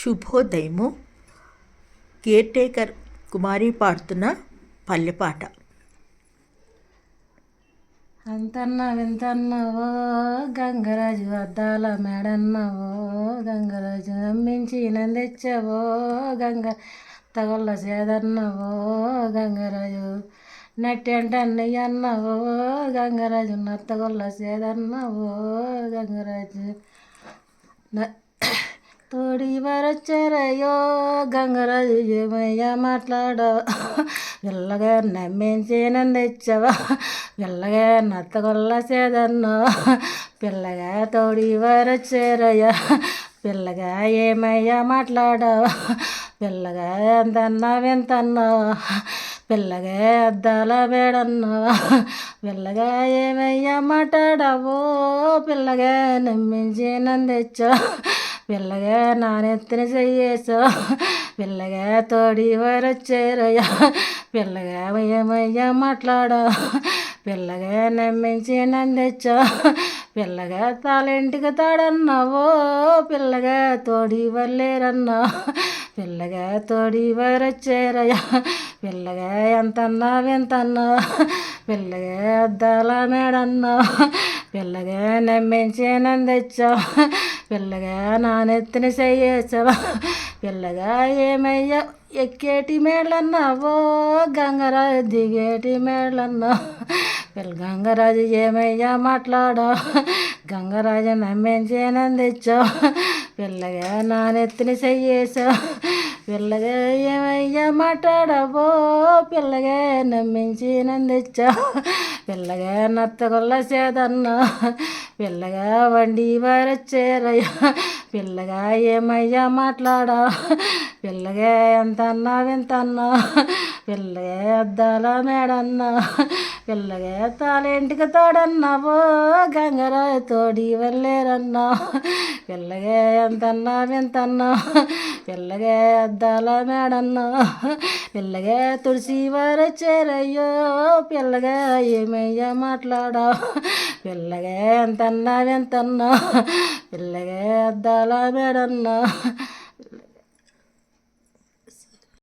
శుభోదయము. Care taker కుమారి పాడుతున్న పల్లెపాట. అంతన్న వింతన్నవో గంగరాజు అద్దాల మేడన్నవో గంగరాజు నమ్మించి నందెచ్చవో గంగ తగొల్ల సేదన్నవో గంగరాజు నట్టంటన్నయ్య అన్నవో గంగరాజు నత్తగొల్ల సేదన్నవో గంగరాజు న- తోడి గంగరాజు ఏమయ్యా మాట్లాడో? పిల్లగా నమ్మించి నందెచ్చవా పిల్లగా నత్తగొల్ల చేదన్నో? పిల్లగా తోడి పిల్లగా ఏమయ్యా మాట్లాడో? పిల్లగా ఎంతన్నా వింతన్నో? పిల్లగా అద్దాల వేడన్నో? పిల్లగా ఏమయ్యా మాట్లాడావో? పిల్లగా నమ్మించి నందెచ్చో పిల్లగా నానెత్తిన చెయ్యేసో పిల్లగా తోడి వరొచ్చేరయ్యా పిల్లగా ఏమయ్యా మాట్లాడో పిల్లగా నమ్మించి నందెచ్చో పిల్లగా తాలింటికి తాడన్నావో పిల్లగా తోడి వల్లేరన్నా పిల్లగా తోడి వరొచ్చారయ్యా పిల్లగా ఎంతన్నా వింతన్నా పిల్లగా అద్దాల మేడన్నా పిల్లగా నమ్మించి నందెచ్చో పిల్లగా నానెత్తిన చెయ్యేసవా పిల్లగా ఏమయ్యా ఎక్కేటి మేళ్ళన్నావో గంగరా దిగేటి మేళ్ళన్నా గంగరాజు ఏమయ్యా మాట్లాడో? గంగరాజు నమ్మించి నందిచ్చో పిల్లగా నానెత్తిన చెయ్యేసో పిల్లగా ఏమయ్యా మాట్లాడవో? పిల్లగా నమ్మించి నందిచ్చా పిల్లగా నత్తగొల్ల చేదన్నా. పిల్లగా వండి వారొచ్చారయ్యా. పిల్లగా ఏమయ్యా మాట్లాడా? పిల్లగా ఎంత అన్నా వింతన్నా. పిల్లగా అద్దాల మేడన్నా. పిల్లగా తాళింటికి తోడన్నావో? గంగరా తోడి వెళ్ళేరన్నా. పిల్లగా ఎంతన్నా వింతన్నా. పిల్లగా అద్దాల మేడన్నా పిల్లగా తులసి వారొచ్చారయ్యో పిల్లగా ఏమయ్యా మాట్లాడా పిల్లగా ఎంతన్నా ఎంతన్నా పిల్లగా అద్దాల మేడన్నా.